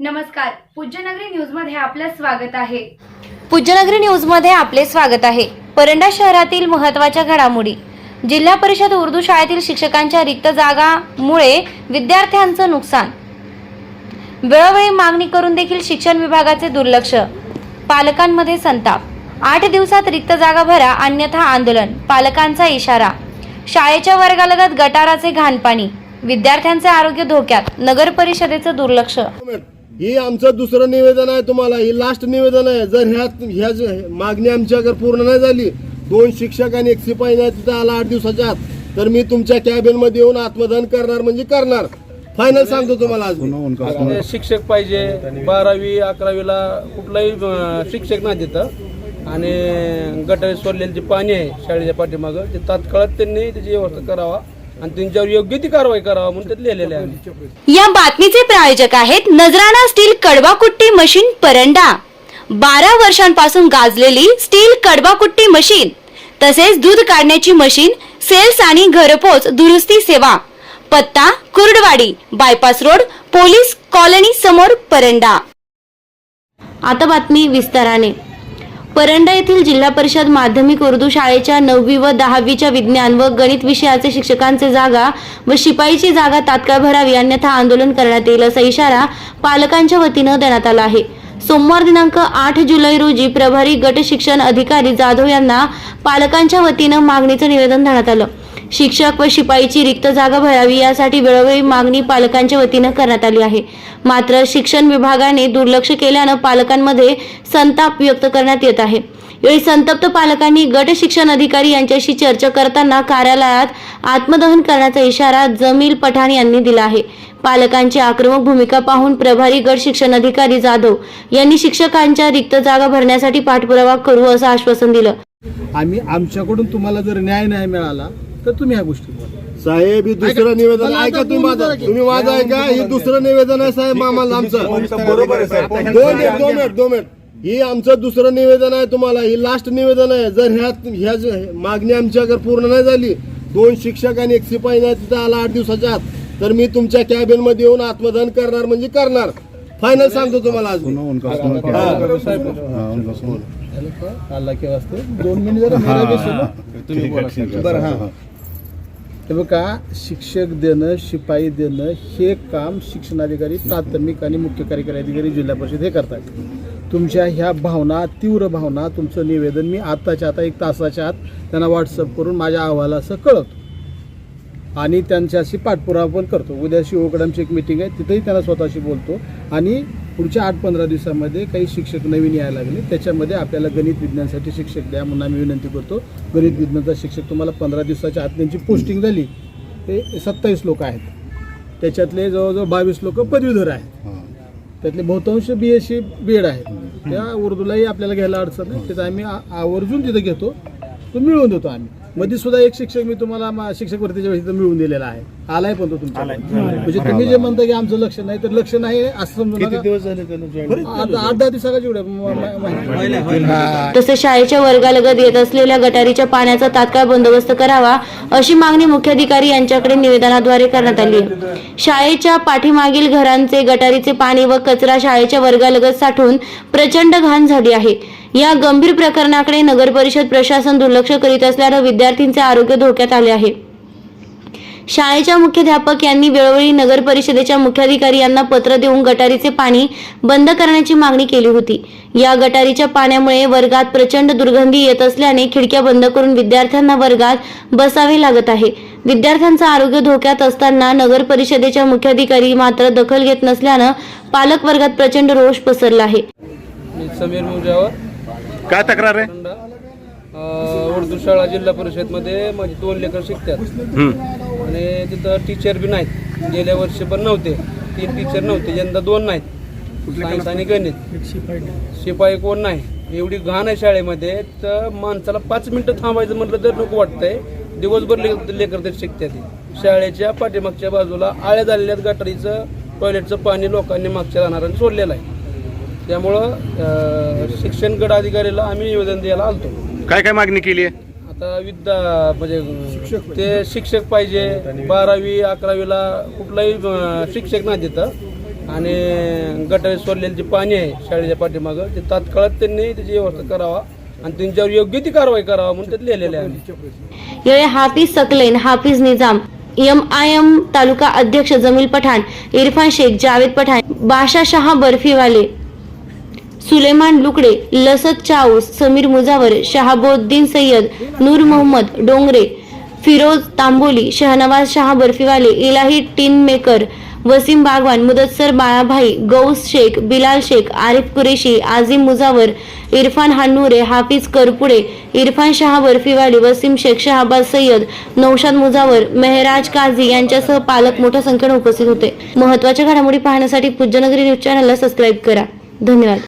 नमस्कार पूज्यनगरी न्यूजमध्ये आपलं स्वागत आहे. पूज्यनगरी न्यूजमध्ये आपले स्वागत आहे. परंडा शहरातील महत्त्वाच्या घडामोडी. जिल्हा परिषद उर्दू शाळेतील शिक्षकांच्या रिक्त जागामुळे विद्यार्थ्यांचं नुकसान. वेळोवेळी मागणी करून देखील शिक्षण विभागाचे दुर्लक्ष. पालकांमध्ये संताप. आठ दिवसात रिक्त जागा भरा अन्यथा आंदोलन. पालकांचा इशारा. शाळेच्या वर्गालगत गटाराचे घाणपाणी. विद्यार्थ्यांचे आरोग्य धोक्यात. नगर परिषदेचं दुर्लक्ष ही आमचं दुसरं निवेदन आहे तुम्हाला ही लास्ट निवेदन आहे. जर ह्या ह्या मागणी आमची अगर पूर्ण नाही झाली दोन शिक्षक आणि एक शिपाई नाही तिथं आला आठ दिवसाच्या आत तर मी तुमच्या कॅबिनमध्ये येऊन आत्मदान करणार म्हणजे करणार. फायनल सांगतो तुम्हाला आज शिक्षक पाहिजे बारावी अकरावीला कुठलाही शिक्षक नाही तिथं. आणि गटारी सोडलेलं जे पाणी आहे शाळेच्या पाठीमागं ते तात्काळात त्यांनी त्याची व्यवस्था करावा. आणि त्यांच्यावर योग्य ती कारवाई करावा म्हणून त्यात लिहिलेले आहे. या बातमीचे प्रायोजक आहेत नजराणा स्टील कडवाकुट्टी मशीन परंडा. बारा वर्षांपासून गाजलेली स्टील कडवाकुट्टी मशीन तसेच दूध काढण्याची मशीन सेल्स आणि घरपोच दुरुस्ती सेवा. पत्ता Kurduwadi bypass road police colony समोर परंडा. आता बातमी विस्ताराने. परंडा येथील जिल्हा परिषद माध्यमिक उर्दू शाळेच्या नववी व दहावीच्या विज्ञान व गणित विषयाचे शिक्षकांचे जागा व शिपाईची जागा तात्काळ भरावी अन्यथा आंदोलन करण्यात येईल असा इशारा पालकांच्या वतीनं देण्यात आला आहे. सोमवार दिनांक आठ जुलै रोजी प्रभारी गट शिक्षण अधिकारी जाधव यांना पालकांच्या वतीनं मागणीचं निवेदन देण्यात आलं. शिक्षक व शिपाईची रिक्त जागा भरावी यासाठी वेळोवेळी मागणी पालकांच्या वतीनं करण्यात आली आहे. मात्र शिक्षण विभागाने दुर्लक्ष केल्यानं पालकांमध्ये संताप व्यक्त करण्यात येत आहे. यावेळी संतप्त पालकांनी गट शिक्षण अधिकारी यांच्याशी चर्चा करताना कार्यालयात आत्मदहन करण्याचा इशारा जमील पठाण यांनी दिला आहे. पालकांची आक्रमक भूमिका पाहून प्रभारी गट शिक्षण अधिकारी जाधव यांनी शिक्षकांच्या रिक्त जागा भरण्यासाठी पाठपुरावा करू असं आश्वासन दिलं. आम्ही आमच्याकडून तुम्हाला जर न्याय नाही मिळाला तर तुम्ही ह्या गोष्टी बोला. साहेब ही दुसरं निवेदन ऐका तुम्ही माझं. तुम्ही माझं ऐका ही दुसरं निवेदन आहे साहेब आम्हाला आमचं. बरोबर आहे साहेब. दोन मिनिट दोन मिनिट दोन मिनिट. ही आमचं दुसरं निवेदन आहे तुम्हाला. ही लास्ट निवेदन आहे. जर ह्या ह्या ज- मागणी आमची अगर पूर्ण नाही झाली दोन शिक्षक आणि एक शिपाई नाही तिथं आला आठ दिवसाच्या आत तर मी तुमच्या कॅबिनमध्ये येऊन आत्मदान करणार म्हणजे करणार. फायनल सांगतो तुम्हाला आज मी. अल्लाह के वास्ते दोन मिनिट जरा मेरा भी सुनो. तुम्ही बोला. बरं हा. हे बघा शिक्षक देणं शिपाई देणं हे काम शिक्षणाधिकारी प्राथमिक आणि मुख्य कार्यकारी अधिकारी जिल्हा परिषद हे करतात. तुमच्या ह्या भावना तीव्र भावना तुमचं निवेदन मी आत्ताच्या आता एक तासाच्या आत त्यांना व्हॉट्सअप करून माझ्या अहवालासह कळवतो. आणि त्यांच्याशी पाठपुरावा पण करतो. उद्या शिवकडांची एक मिटिंग आहे तिथेही त्यांना स्वतःशी बोलतो. आणि पुढच्या आठ पंधरा दिवसामध्ये काही शिक्षक नवीन यायला लागले. त्याच्यामध्ये आपल्याला गणित विज्ञानसाठी शिक्षक द्या म्हणून आम्ही विनंती करतो. गणित विज्ञानचा शिक्षक तुम्हाला पंधरा दिवसाच्या आत त्यांची पोस्टिंग झाली ते सत्तावीस लोक आहेत. त्याच्यातले जवळजवळ बावीस लोक पदवीधर आहेत. त्यातले बहुतांश B S C B Ed आहेत. त्या उर्दूलाही आपल्याला घ्यायला अडचण नाही. त्याचं आम्ही आवर्जून तिथं घेतो. तो मिळवून देतो आम्ही. मध्ये सुद्धा एक शिक्षक मी तुम्हाला मा- शिक्षक भरतीच्या वेळी इथं मिळवून दिलेला आहे. आलाय पण तो तुमच्या म्हणजे तुम्ही जे म्हणता की आमचं लक्ष नाही तर लक्ष नाही असं समजू नका. आठ आठ दहा माहिती तसेच शाळेच्या वर्गालगत येत असलेल्या गटारीच्या पाण्याचा तात्काळ बंदोबस्त करावा अशी मागणी मुख्याधिकारी यांच्याकडे निवेदनाद्वारे करण्यात आली. आहे शाळेच्या पाठीमागील घरांचे गटारीचे पाणी व कचरा शाळेच्या वर्गालगत साठून प्रचंड घाण झाली आहे. या गंभीर प्रकरणाकडे नगरपरिषद प्रशासन दुर्लक्ष करीत असल्यानं विद्यार्थ्यांचे आरोग्य धोक्यात आले आहे. शाळेच्या मुख्याध्यापक यांनी वेळोवेळी नगर परिषदेच्या मुख्याधिकारी यांना पत्र देऊन गटारीचे पाणी बंद करण्याची मागणी केली होती. या गटारीच्या पाण्यामुळे वर्गात प्रचंड दुर्गंधी येत असल्याने खिडक्या बंद करून विद्यार्थ्यांना वर्गात बसावे लागत आहे. विद्यार्थ्यांचं आरोग्य धोक्यात असताना नगर परिषदेच्या मुख्याधिकारी मात्र दखल घेत नसल्यानं पालक वर्गात प्रचंड रोष पसरला आहे. समीर मुजावर काय तक्रार आहे? उर्दू शाळा जिल्हा परिषदमध्ये माझे दोन लेकर शिकतात. आणि तिथं टीचर बी नाहीत. गेल्या वर्षी पण नव्हते. तीन टीचर नव्हते. यंदा दोन नाहीत. सायन्स आणि गणित. शिपाई कोण नाही. एवढी घाण आहे शाळेमध्ये तर माणसाला पाच मिनिटं थांबायचं म्हटलं तर नको वाटतंय. दिवसभर ले- लेकर तरी शिकतात शाळेच्या पाठीमागच्या बाजूला आळ्या झालेल्या गटारीचं टॉयलेटचं पाणी लोकांनी मागच्या राहणाऱ्यांनी सोडलेलं आहे. त्यामुळं शिक्षण गट अधिकारीला आम्ही निवेदन द्यायला आलतो. काय काय मागणी केली आहे? आता विद्या म्हणजे ते शिक्षक पाहिजे. बारावी अकरावीला कुठलाही शिक्षक नाही तिथं आणि गटारी सोडलेलं जे पाणी आहे शाळेच्या पाठीमागं ते तात्काळात त्यांनी त्याची व्यवस्था करावा आणि त्यांच्यावर योग्य ती कारवाई करावा म्हणून त्यात लिहिलेलं आहे Hafiz Saqlain Hafiz Nizam M I M तालुका अध्यक्ष जमील पठाण इरफान शेख जावेद पठाण बाशा शहा बर्फीवाले सुलेमान लुकडे लसत चाऊस समीर मुजावर शहाबुद्दीन सय्यद नूर मोहम्मद डोंगरे फिरोज तांबोली शहनवाज शहा बर्फीवाले इलाही टिन मेकर वसीम बागवान मुदत्सर बाळाभाई गौस शेख बिलाल शेख आरिफ कुरेशी आझिम मुजावर इरफान हानुरे हाफिज करपुडे इरफान शहा बर्फीवाली वसीम शेख शहाबाज सय्यद नौशाद मुजावर मेहराज काझी यांच्यासह पालक मोठ्या संख्येने उपस्थित होते. महत्त्वाच्या घडामोडी पाहण्यासाठी पूज्यनगरी न्यूज चॅनलला सबस्क्राईब करा. धन्यवाद.